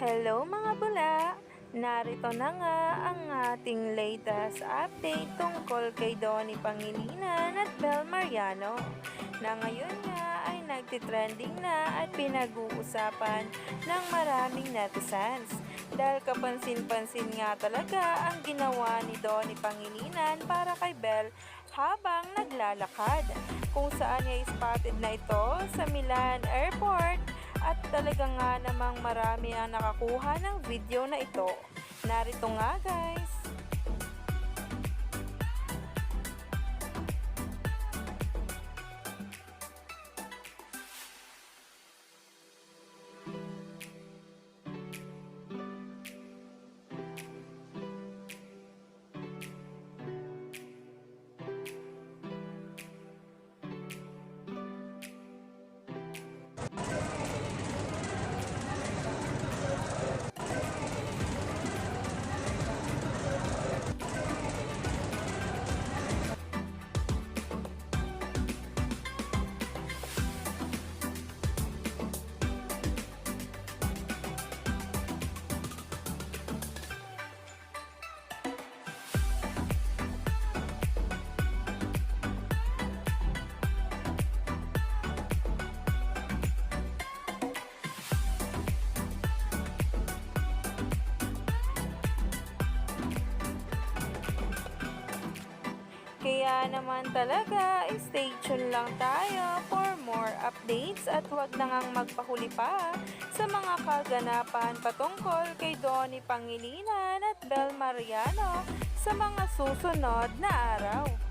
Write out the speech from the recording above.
Hello mga bula! Narito na nga ang ating latest update tungkol kay Donnie Pangilinan at Bel Mariano na ngayon nga ay nagtitrending na at pinag-uusapan ng maraming netizens dahil kapansin-pansin nga talaga ang ginawa ni Donnie Pangilinan para kay Bel habang naglalakad kung saan niya spotted na ito sa Milan Airport at talaga nga namang marami ang nakakuha ng video na ito. Narito nga guys. Kaya naman talaga, stay tuned lang tayo for more updates at huwag na ngang magpahuli pa sa mga kaganapan patungkol kay Donnie Pangilinan at Bel Mariano sa mga susunod na araw.